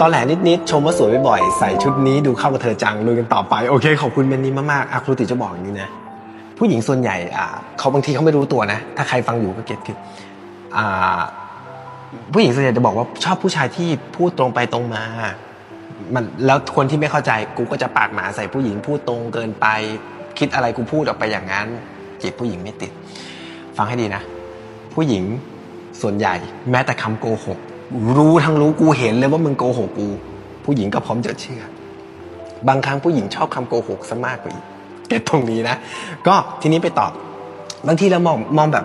ตอนแหลนิดๆชมว่าสวยบ่อยๆใส่ชุดนี้ดูเข้ากับเธอจังลุยกันต่อไปโอเคขอบคุณเมนนี้มากๆอะครูติจะบอกอย่างนี้นะผู้หญิงส่วนใหญ่อ่าเขาบางทีเขาไม่รู้ตัวนะ ถ้าใครฟังอยู่ก็เก็ตคืออ่าผู้หญิงส่วนใหญ่จะบอกว่าชอบผู้ชายที่พูดตรงไปตรงมา มันแล้วคนที่ไม่เข้าใจกูก็จะปากหมาใส่ผู้หญิงพูดตรงเกินไป คิดอะไรกูพูดออกไปอย่างนั้นจีบผู้หญิงไม่ติด ฟังให้ดีนะ ผู้หญิงส่วนใหญ่แม้แต่คำโกหก รู้ทั้งรู้กูเห็นเลยว่ามึงโกหกกู ผู้หญิงก็พร้อมจะเชื่อ บางครั้งผู้หญิงชอบคำโกหกซะมากกว่าอีกเก็ตตรงนี้นะ ก็ทีนี้ไปตอบบางทีเรามองมองแบบ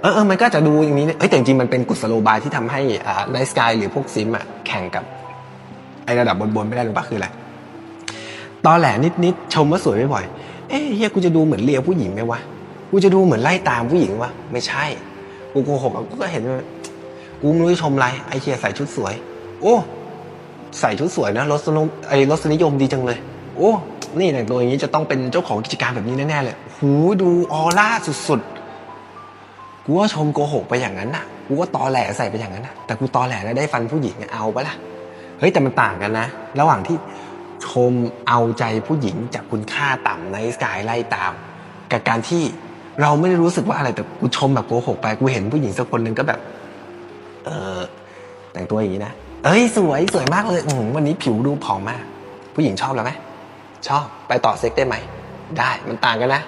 เออเออมันก็จะดูอย่างนี้เนี่ยเอ้ยแต่จริงมันเป็นกุศโลบายที่ทำให้อ่าในสกายหรือพวกซิมอะแข่งกับไอระดับบนๆไม่ได้หรือปล่าคืออะไรตอแหลนิดๆชมว่าสวยไม่บ่อย เอ้ยเฮียกูจะดูเหมือนเลียผู้หญิงไหมวะกูจะดูเหมือนไล่ตามผู้หญิงวะไม่ใช่กูโกหกกูก็เห็นว่า กูไม่รู้จะชมอะไร ไอเฮียใส่ชุดสวย โอ้ ใส่ชุดสวยนะรสนิยมไอรสนิยมดีจังเลย โอ้ นี่แต่งตัวอย่างนี้จะต้องเป็นเจ้าของกิจการแบบนี้แน่ๆเลยหูดูออร่าสุดๆ กูก็ชมโกหกไปอย่างนั้นน่ะ กูก็ตอแหลใส่ไปอย่างนั้นน่ะ แต่กูตอแหลแล้วได้ฟันผู้หญิงเอาปะล่ะ เฮ้ยแต่มันต่างกันนะ ระหว่างที่ชมเอาใจผู้หญิงจากคุณค่าต่ำในสกายไล่ตาม กับการที่เราไม่ได้รู้สึกว่าอะไรแต่กูชมแบบโกหกไปกูเห็นผู้หญิงสักคนหนึ่งก็แบบ เออแต่งตัวอย่างนี้นะ เอ้ยสวยสวยมากเลยวันนี้ผิวดูผอมมาก ผู้หญิงชอบแล้วไหมชอบไปต่อเซ็กได้ไหม ได้มันต่างกันนะ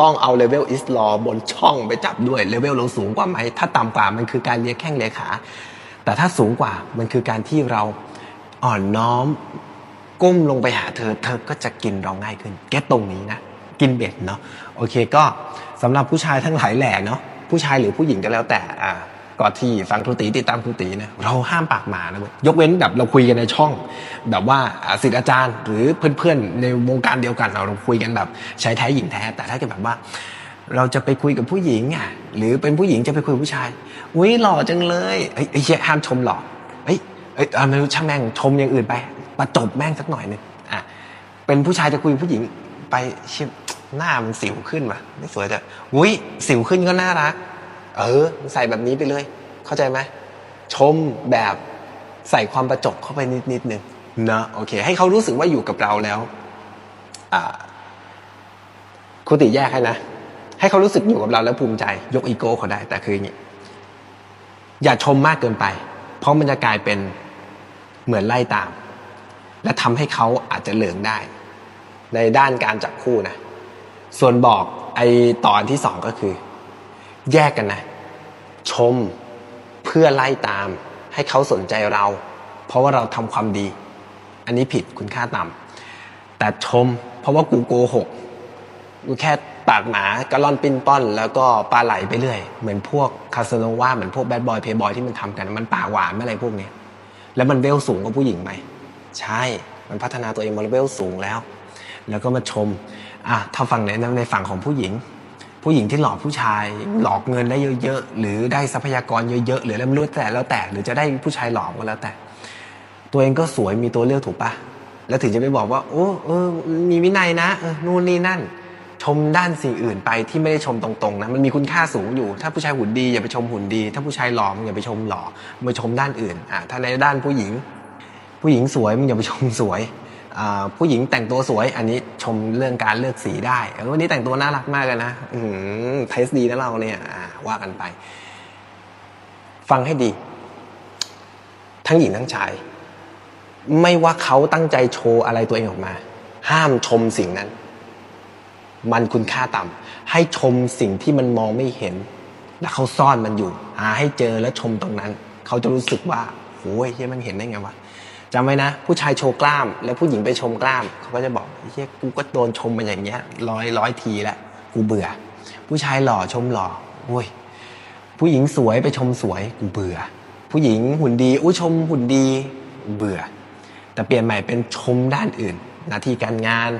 ต้องเอาเลเวลอิสลอบนช่องไปจับด้วยเลเวลเราสูงกว่าไหม ถ้าต่ำกว่ามันคือการเลียแข้งเลียขา แต่ถ้าสูงกว่ามันคือการที่เราอ่อนน้อม ก้มลงไปหาเธอ เธอก็จะกินเราง่ายขึ้น แก้ตรงนี้นะ กินเบ็ดเนาะโอเคก็สำหรับผู้ชายทั้งหลายแหล่เนาะผู้ชายหรือผู้หญิงก็แล้วแต่อ่า ก่อนที่ฟังครูตีติดตามครูตีนะเราห้ามปากหมานะเว้ยยกเว้นแบบเราคุยกันในช่อง แบบว่าศิษย์อาจารย์ หรือเพื่อนๆในวงการเดียวกันเราคุยกันแบบชายแท้หญิงแท้ แต่ถ้าเกิดแบบว่าเราจะไปคุยกับผู้หญิงอะหรือเป็นผู้หญิงจะไปคุยผู้ชายอุ้ยหล่อจังเลยเฮ้ยไอ้เหี้ยห้ามชมหล่อเฮ้ยเอ้ยเอาไม่รู้ช่างแม่งชมอย่างอื่นไปประจบแม่งสักหน่อยนึงอะเป็นผู้ชายจะคุยผู้หญิงไปเชี่ยหน้ามันสิวขึ้นว่ะไม่สวยแต่อุ้ยสิวขึ้นก็น่ารัก เออใส่แบบนี้ไปเลย เข้าใจไหมชมแบบใส่ความประจบเข้าไปนิดนิดนึงนะโอเค ให้เขารู้สึกว่าอยู่กับเราแล้วอ่าครูติแยกให้นะ ให้เขารู้สึกอยู่กับเราแล้วภูมิใจ ยกอีโก้เขาได้ แต่คืออย่างนี้อย่าชมมากเกินไป เพราะมันจะกลายเป็นเหมือนไล่ตาม และทำให้เขาอาจจะเหลืองได้ ในด้านการจับคู่นะ ส่วนบอกไอตอนที่สองก็คือ แยกกันนะ ชมเพื่อไล่ตาม ให้เขาสนใจเรา เพราะว่าเราทำความดี อันนี้ผิดคุณค่าต่ำแต่ชม เพราะว่ากูโกหกกูแค่ปากหมากระล่อนปิ้นป้อน แล้วก็ปลาไหลไปเรื่อย เหมือนพวกคาสโนว่าเหมือนพวกแบดบอยเพย์บอยที่มันทำกันมันปากหวานอะไรพวกนี้แล้วมันเวลสูงกว่าผู้หญิงไหมใช่ มันพัฒนาตัวเองมาเลเวลสูงแล้ว แล้วก็มาชมอะถ้าฝั่งไหนในฝั่งของผู้หญิง ผู้หญิงที่หลอกผู้ชาย หลอกเงินได้เยอะๆ หรือได้ทรัพยากรเยอะๆ หรืออะไรไม่รู้แต่แล้วแต่ หรือจะได้ผู้ชายหลอกก็แล้วแต่ ตัวเองก็สวยมีตัวเลือกถูกปะแล้วถึงจะไปบอกว่า โอ้เออมีวินัยนะเออนู่นนี่นั่น ชมด้านสิ่งอื่นไปที่ไม่ได้ชมตรงๆนะมันมีคุณค่าสูงอยู่ ถ้าผู้ชายหุ่นดีอย่าไปชมหุ่นดี ถ้าผู้ชายหล่อมึงอย่าไปชมหล่อมาชมด้านอื่นอะถ้าในด้านผู้หญิง ผู้หญิงสวยมึงอย่าไปชมสวยอ่า ผู้หญิงแต่งตัวสวย อันนี้ชมเรื่องการเลือกสีได้วันนี้แต่งตัวน่ารักมากเลยนะอืมเทสดีนะเราเนี่ยว่ากันไป ฟังให้ดี ทั้งหญิงทั้งชาย ไม่ว่าเขาตั้งใจโชว์อะไรตัวเองออกมา ห้ามชมสิ่งนั้น มันคุณค่าต่ำให้ชมสิ่งที่มันมองไม่เห็น และเขาซ่อนมันอยู่ หาให้เจอแล้วชมตรงนั้น เขาจะรู้สึกว่าโอ้ยเฮียมันเห็นได้ไงวะ จำไว้นะ ผู้ชายโชว์กล้าม แล้วผู้หญิงไปชมกล้าม เขาก็จะบอกเฮียกูก็โดนชมมาอย่างเงี้ยร้อยร้อยทีแล้วกูเบื่อ ผู้ชายหล่อชมหล่อโอ้ยผู้หญิงสวยไปชมสวยกูเบื่อ ผู้หญิงหุ่นดีอุ้ชมหุ่นดีเบื่อ แต่เปลี่ยนใหม่เป็นชมด้านอื่นหน้าที่การงาน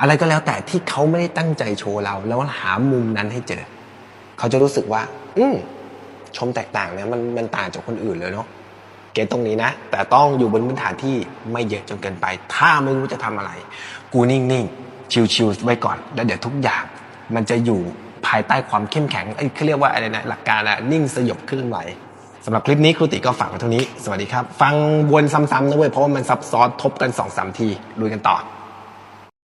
อะไรก็แล้วแต่ที่เขาไม่ได้ตั้งใจโชว์เรา แล้วหามุมนั้นให้เจอ เขาจะรู้สึกว่า อืมชมแตกต่างเนี่ยมันมันต่างจากคนอื่นเลยเนาะ เก็ตตรงนี้นะ แต่ต้องอยู่บนพื้นฐานที่ไม่เยอะจนเกินไป ถ้าไม่รู้จะทำอะไร กูนิ่งๆ ชิวๆไว้ก่อน แล้วเดี๋ยวทุกอย่าง มันจะอยู่ภายใต้ความเข้มแข็งไอ้เขาเรียกว่าอะไรนะหลักการอะนิ่งสยบเคลื่อนไหวสำหรับคลิปนี้ครูติก็ฝากไว้เท่านี้ สวัสดีครับ ฟังวนซ้ำๆนะเว้ยเพราะว่ามันซับซ้อนทบกัน2อสทีลุยกันต่อ